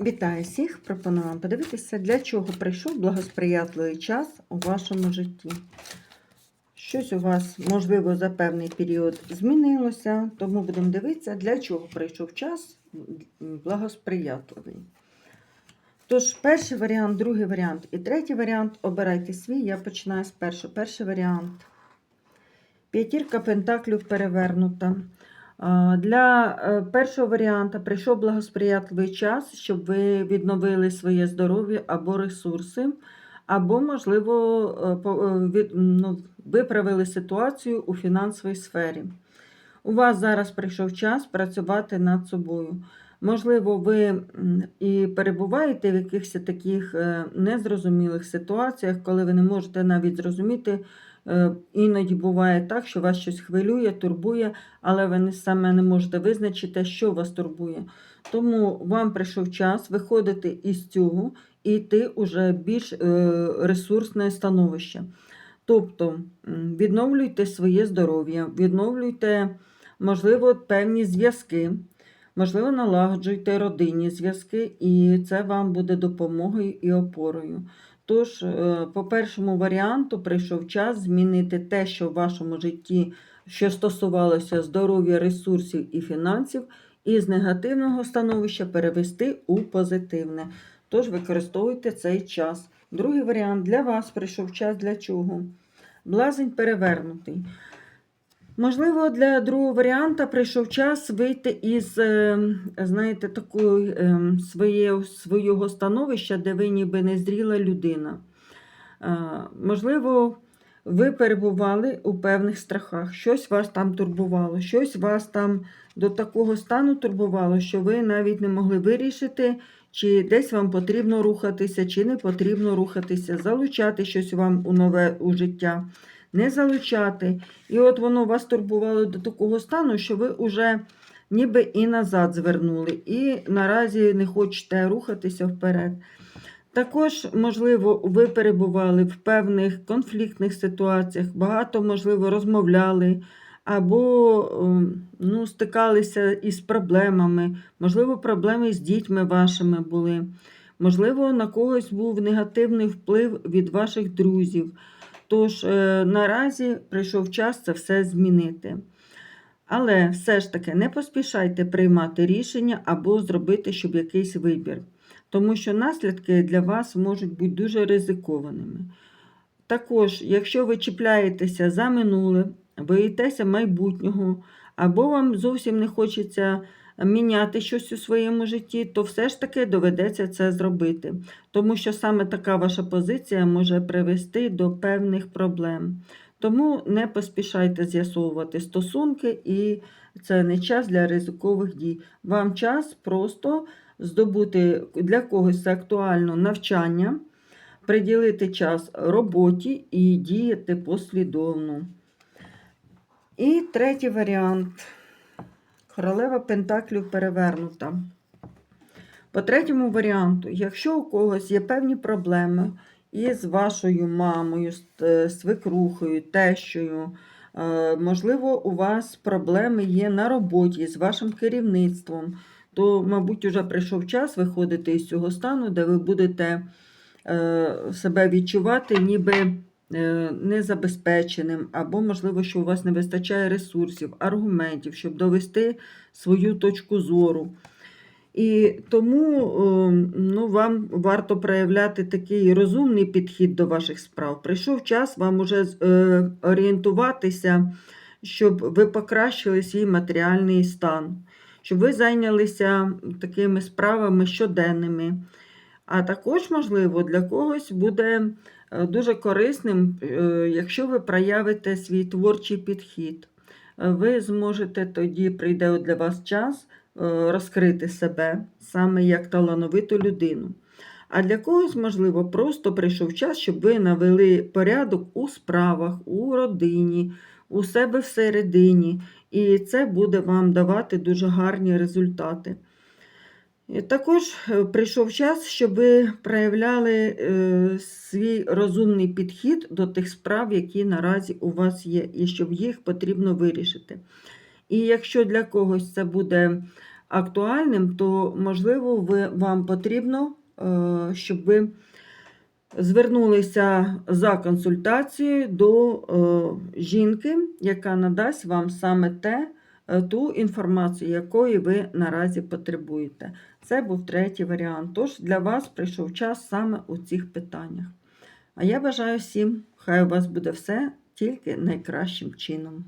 Вітаю всіх! Пропоную вам подивитися, для чого прийшов благосприятливий час у вашому житті. Щось у вас, можливо, за певний період змінилося, тому будемо дивитися, для чого прийшов час благосприятливий. Тож, перший варіант, другий варіант і третій варіант обирайте свій. Я починаю з першого. Перший варіант. П'ятірка пентаклів перевернута. Для е, першого варіанта прийшов благосприятливий час, щоб ви відновили своє здоров'я або ресурси, або, можливо, е, е, ну, виправили ситуацію у фінансовій сфері. У вас зараз прийшов час працювати над собою. Можливо, ви і перебуваєте в якихось таких е, незрозумілих ситуаціях, коли ви не можете навіть зрозуміти. Е, Іноді буває так, що вас щось хвилює, турбує, але ви саме не можете визначити, що вас турбує. Тому вам прийшов час виходити із цього і йти уже більш е, ресурсне становище. Тобто відновлюйте своє здоров'я, відновлюйте, можливо, певні зв'язки, можливо, налагоджуйте родинні зв'язки, і це вам буде допомогою і опорою. Тож, е, по першому варіанту прийшов час змінити те, що в вашому житті, що стосувалося здоров'я, ресурсів і фінансів, із негативного становища перевести у позитивне. Тож використовуйте цей час. Другий варіант для вас прийшов час для чого? Блазень перевернутий. Можливо, для другого варіанта прийшов час вийти із, е, знаєте, такого е, своє, свого становища, де ви ніби незріла людина. Е, Можливо, ви перебували у певних страхах, щось вас там турбувало, щось вас там до такого стану турбувало, що ви навіть не могли вирішити, чи десь вам потрібно рухатися, чи не потрібно рухатися, залучати щось вам у нове у життя, не залучати. І от воно вас турбувало до такого стану, що ви вже ніби і назад звернули, і наразі не хочете рухатися вперед. Також, можливо, ви перебували в певних конфліктних ситуаціях, багато, можливо, розмовляли або ем, ну, стикалися із проблемами, можливо, проблеми з дітьми вашими були. Можливо, на когось був негативний вплив від ваших друзів. Тож е, наразі прийшов час це все змінити. Але все ж таки не поспішайте приймати рішення або зробити, щоб якийсь вибір тому що наслідки для вас можуть бути дуже ризикованими. Також, якщо ви чіпляєтеся за минуле, боїтеся майбутнього, або вам зовсім не хочеться міняти щось у своєму житті, то все ж таки доведеться це зробити. Тому що саме така ваша позиція може привести до певних проблем. Тому не поспішайте з'ясовувати стосунки, і це не час для ризикових дій. Вам час просто здобути для когось це актуально навчання, приділити час роботі і діяти послідовно. І третій варіант. Королева Пентаклів перевернута. По третьому варіанту, якщо у когось є певні проблеми із вашою мамою, е, свекрухою, тещою, е, можливо, у вас проблеми є на роботі з вашим керівництвом, то, мабуть, вже прийшов час виходити із цього стану, де ви будете е, себе відчувати ніби незабезпеченим, або, можливо, що у вас не вистачає ресурсів, аргументів, щоб довести свою точку зору. І тому е, ну, вам варто проявляти такий розумний підхід до ваших справ. Прийшов час вам уже е, орієнтуватися, щоб ви покращили свій матеріальний стан щоб ви зайнялися такими справами щоденними. А також, можливо, для когось буде е, дуже корисним, е, якщо ви проявите свій творчий підхід. Е, Ви зможете тоді прийде для вас час розкрити себе саме як талановиту людину. А для когось, можливо, просто прийшов час, щоб ви навели порядок у справах, у родині, у себе всередині, і це буде вам давати дуже гарні результати. Також е, прийшов час, щоб ви проявляли е, свій розумний підхід до тих справ, які наразі у вас є, і щоб їх потрібно вирішити. І якщо для когось це буде актуальним, то, можливо, ви, вам потрібно, е, щоб ви звернулися за консультацією до жінки, яка надасть вам саме те, ту інформацію, якої ви наразі потребуєте. Це був третій варіант. Тож для вас прийшов час саме у цих питаннях. А я бажаю всім, хай у вас буде все тільки найкращим чином.